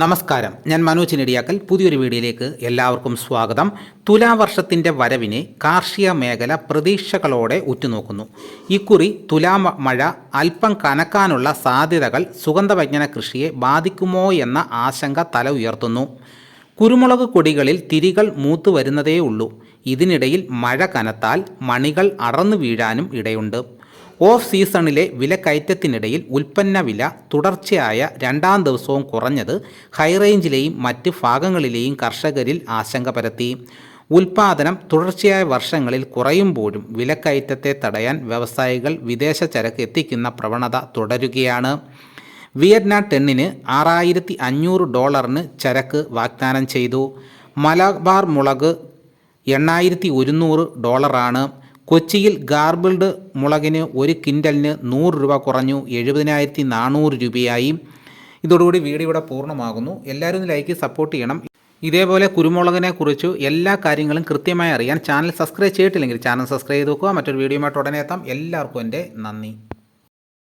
നമസ്കാരം. ഞാൻ മനോജ് നെടിയാക്കൽ പുതിയൊരു വീഡിയോയിലേക്ക് എല്ലാവർക്കും സ്വാഗതം. തുലാവർഷത്തിന്റെ വരവിനെ കാർഷിക മേഖല പ്രതീക്ഷകളോടെ ഉറ്റുനോക്കുന്നു. ഇക്കുറി തുലാ മഴ അല്പം കനക്കാനുള്ള സാധ്യതകൾ സുഗന്ധവ്യജ്ഞന കൃഷിയെ ബാധിക്കുമോ എന്ന ആശങ്ക തല ഉയർത്തുന്നു. കുരുമുളക് കൊടികളിൽ തിരികൾ മൂത്തു വരുന്നതേ ഉള്ളൂ ഇതിനിടയിൽ മഴ കനത്താൽ മണികൾ അടർന്നു വീഴാനും ഇടയുണ്ട്. ഓഫ് സീസണിലെ വിലക്കയറ്റത്തിനിടയിൽ ഉൽപ്പന്ന വില തുടർച്ചയായ രണ്ടാം ദിവസവും കുറഞ്ഞത് ഹൈറേഞ്ചിലെയും മറ്റ് ഭാഗങ്ങളിലെയും കർഷകരിൽ ആശങ്ക പരത്തി. ഉൽപാദനം തുടർച്ചയായ വർഷങ്ങളിൽ കുറയുമ്പോഴും വിലക്കയറ്റത്തെ തടയാൻ വ്യവസായികൾ വിദേശ ചരക്ക് എത്തിക്കുന്ന പ്രവണത തുടരുകയാണ്. വിയറ്റ്നാം ടെണ്ണിന് ആറായിരത്തി അഞ്ഞൂറ് ഡോളറിന് ചരക്ക് വാഗ്ദാനം ചെയ്തു. മലബാർ മുളക് എണ്ണായിരത്തി ഒരുന്നൂറ് ഡോളറാണ്. കൊച്ചിയിൽ ഗാർബിൾഡ് മുളകിന് ഒരു കിൻഡലിന് നൂറ് രൂപ കുറഞ്ഞു എഴുപതിനായിരത്തി നാനൂറ് രൂപയായി. ഇതോടുകൂടി വീഡിയോ ഇവിടെ പൂർണമാകുന്നു. എല്ലാവരും ലൈക്ക് സപ്പോർട്ട് ചെയ്യണം. ഇതേപോലെ കുരുമുളകിനെ കുറിച്ച് എല്ലാ കാര്യങ്ങളും കൃത്യമായി അറിയാൻ ചാനൽ സബ്സ്ക്രൈബ് ചെയ്തിട്ടില്ലെങ്കിൽ ചാനൽ സബ്സ്ക്രൈബ് ചെയ്ത് വെക്കുക. മറ്റൊരു വീഡിയോയുമായിട്ട് ഉടനെ എത്താം. എല്ലാവർക്കും എന്റെ നന്ദി.